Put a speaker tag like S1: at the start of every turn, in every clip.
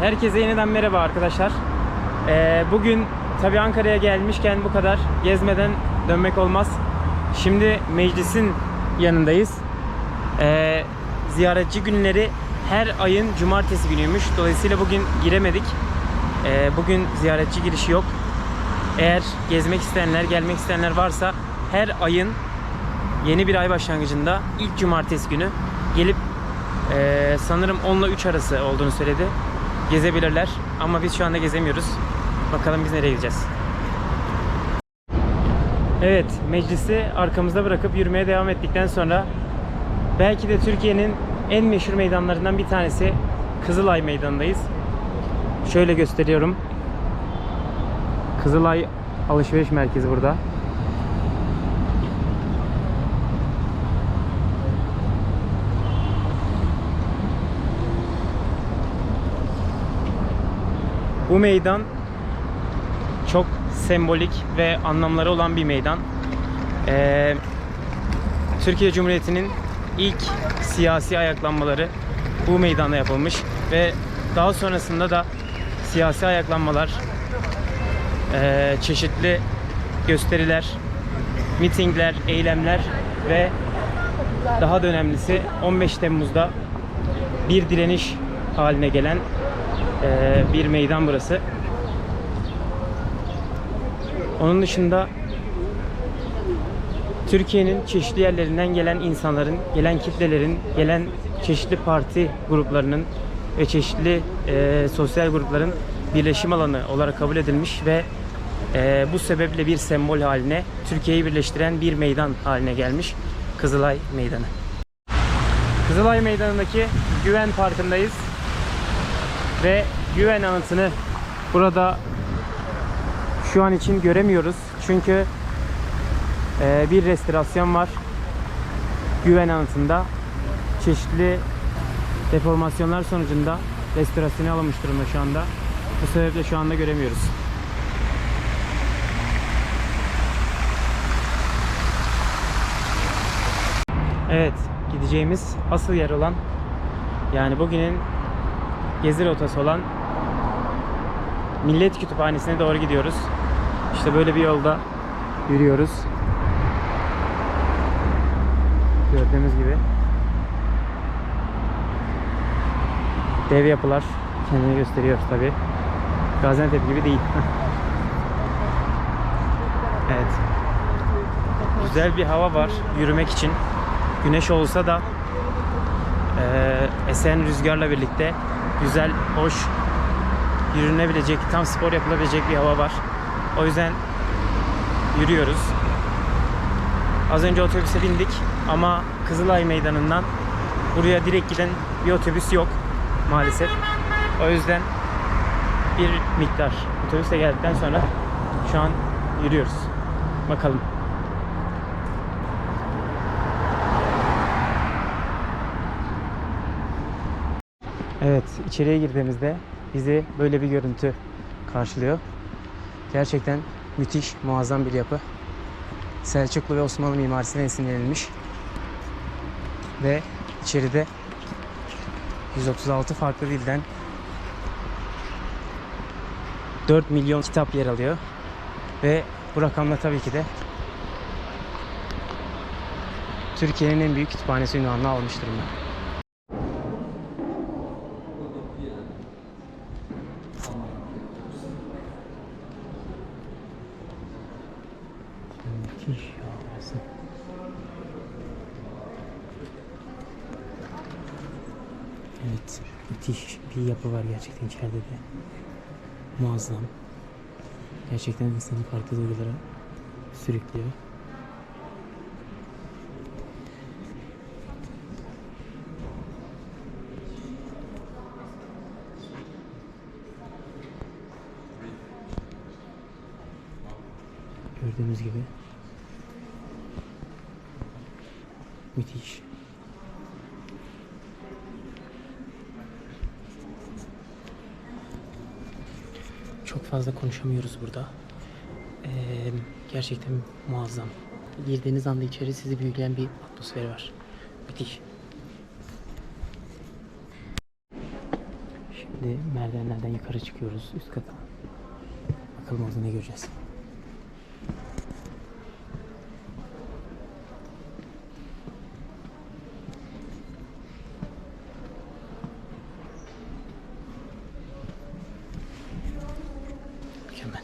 S1: herkese yeniden merhaba arkadaşlar. Ee, bugün tabi Ankara'ya gelmişken bu kadar gezmeden dönmek olmaz. Şimdi meclisin yanındayız. Ee, ziyaretçi günleri her ayın cumartesi günüymüş. Dolayısıyla bugün giremedik. Ee, bugün ziyaretçi girişi yok. Eğer gezmek isteyenler, gelmek isteyenler varsa her ayın yeni bir ay başlangıcında ilk cumartesi günü gelip ee, sanırım 10 ile 3 arası olduğunu söyledi. Gezebilirler ama biz şu anda gezemiyoruz. Bakalım biz nereye gideceğiz. Evet, meclisi arkamızda bırakıp yürümeye devam ettikten sonra belki de Türkiye'nin en meşhur meydanlarından bir tanesi Kızılay Meydanı'ndayız. Şöyle gösteriyorum. Kızılay Alışveriş Merkezi burada. Bu meydan çok sembolik ve anlamları olan bir meydan. Ee, Türkiye Cumhuriyeti'nin ilk siyasi ayaklanmaları bu meydanda yapılmış ve daha sonrasında da siyasi ayaklanmalar, ee, çeşitli gösteriler, mitingler, eylemler ve daha da önemlisi 15 Temmuz'da bir direniş haline gelen ee, bir meydan burası. Onun dışında Türkiye'nin çeşitli yerlerinden gelen insanların, gelen kitlelerin, gelen çeşitli parti gruplarının ve çeşitli e, sosyal grupların birleşim alanı olarak kabul edilmiş ve e, bu sebeple bir sembol haline Türkiye'yi birleştiren bir meydan haline gelmiş Kızılay Meydanı. Kızılay Meydanı'ndaki Güven Parkı'ndayız ve güven anıtını burada şu an için göremiyoruz. Çünkü e, bir restorasyon var. Güven anıtında çeşitli deformasyonlar sonucunda restorasyona alınmış durumda şu anda. Bu sebeple şu anda göremiyoruz. Evet, gideceğimiz asıl yer olan yani bugünün gezi rotası olan Millet Kütüphanesi'ne doğru gidiyoruz. İşte böyle bir yolda yürüyoruz. Gördüğünüz gibi. Dev yapılar kendini gösteriyor tabi. Gaziantep gibi değil. evet. Güzel bir hava var yürümek için. Güneş olsa da eee, esen rüzgarla birlikte güzel, hoş, yürünebilecek, tam spor yapılabilecek bir hava var. O yüzden yürüyoruz. Az önce otobüse bindik ama Kızılay Meydanı'ndan buraya direkt giden bir otobüs yok maalesef. O yüzden bir miktar otobüse geldikten sonra şu an yürüyoruz. Bakalım. Evet, içeriye girdiğimizde bizi böyle bir görüntü karşılıyor. Gerçekten müthiş, muazzam bir yapı. Selçuklu ve Osmanlı mimarisine esinlenilmiş. Ve içeride 136 farklı dilden 4 milyon kitap yer alıyor. Ve bu rakamla tabii ki de Türkiye'nin en büyük kütüphanesi ünvanını almış durumda. Müthiş ya burası. Evet, müthiş bir yapı var gerçekten içeride de. Muazzam. Gerçekten insanı farklı duygulara sürüklüyor. Gördüğünüz gibi. Müthiş. Çok fazla konuşamıyoruz burada. Ee, gerçekten muazzam. Girdiğiniz anda içeri sizi büyüleyen bir atmosferi var. Müthiş. Şimdi merdivenlerden yukarı çıkıyoruz üst kata. Bakalım orada ne göreceğiz. Mükemmel.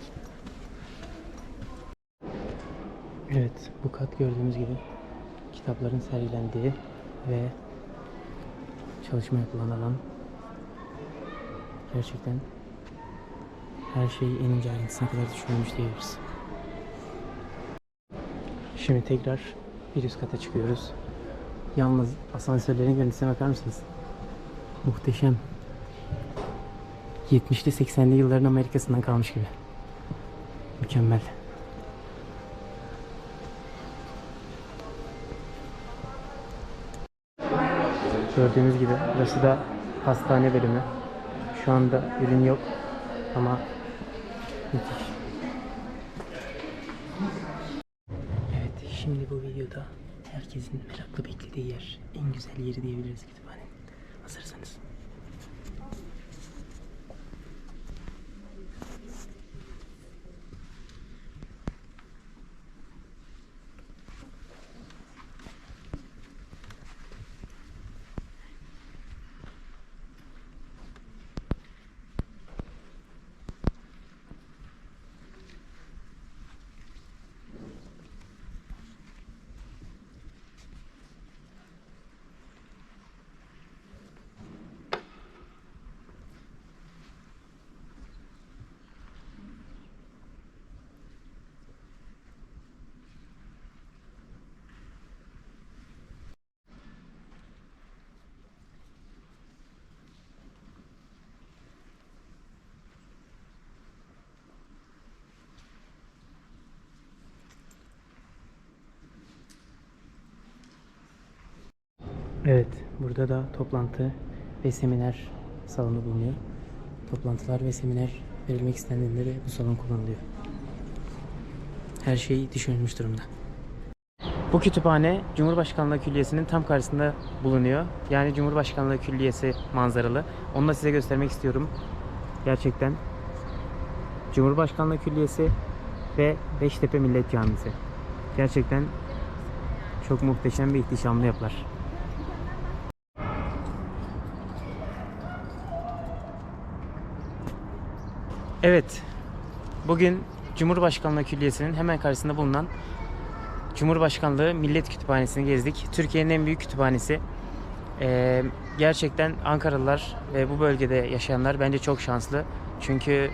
S1: Evet, bu kat gördüğümüz gibi kitapların sergilendiği ve çalışma yapılan alan. Gerçekten her şeyi en ince ayrıntısına kadar düşünülmüş diyebiliriz. Şimdi tekrar bir üst kata çıkıyoruz. Yalnız asansörlerin görüntüsüne bakar mısınız? Muhteşem. 70'li 80'li yılların Amerika'sından kalmış gibi. Mükemmel. Gördüğünüz gibi burası da hastane bölümü. Şu anda ürün yok ama müthiş. Evet şimdi bu videoda herkesin merakla beklediği yer, en güzel yeri diyebiliriz kütüphanenin. Hazırsanız. Evet, burada da toplantı ve seminer salonu bulunuyor. Toplantılar ve seminer verilmek istendiğinde de bu salon kullanılıyor. Her şey düşünülmüş durumda. Bu kütüphane Cumhurbaşkanlığı Külliyesi'nin tam karşısında bulunuyor. Yani Cumhurbaşkanlığı Külliyesi manzaralı. Onu da size göstermek istiyorum. Gerçekten. Cumhurbaşkanlığı Külliyesi ve Beştepe Millet Camisi. Gerçekten çok muhteşem bir ihtişamlı yapılar. Evet. Bugün Cumhurbaşkanlığı Külliyesi'nin hemen karşısında bulunan Cumhurbaşkanlığı Millet Kütüphanesi'ni gezdik. Türkiye'nin en büyük kütüphanesi. Ee, gerçekten Ankaralılar ve bu bölgede yaşayanlar bence çok şanslı. Çünkü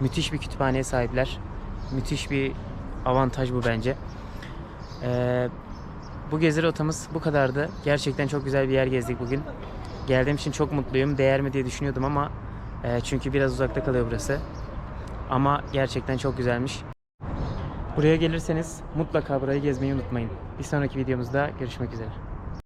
S1: müthiş bir kütüphaneye sahipler. Müthiş bir avantaj bu bence. Ee, bu gezi rotamız bu kadardı. Gerçekten çok güzel bir yer gezdik bugün. Geldiğim için çok mutluyum. Değer mi diye düşünüyordum ama e, çünkü biraz uzakta kalıyor burası. Ama gerçekten çok güzelmiş. Buraya gelirseniz mutlaka burayı gezmeyi unutmayın. Bir sonraki videomuzda görüşmek üzere.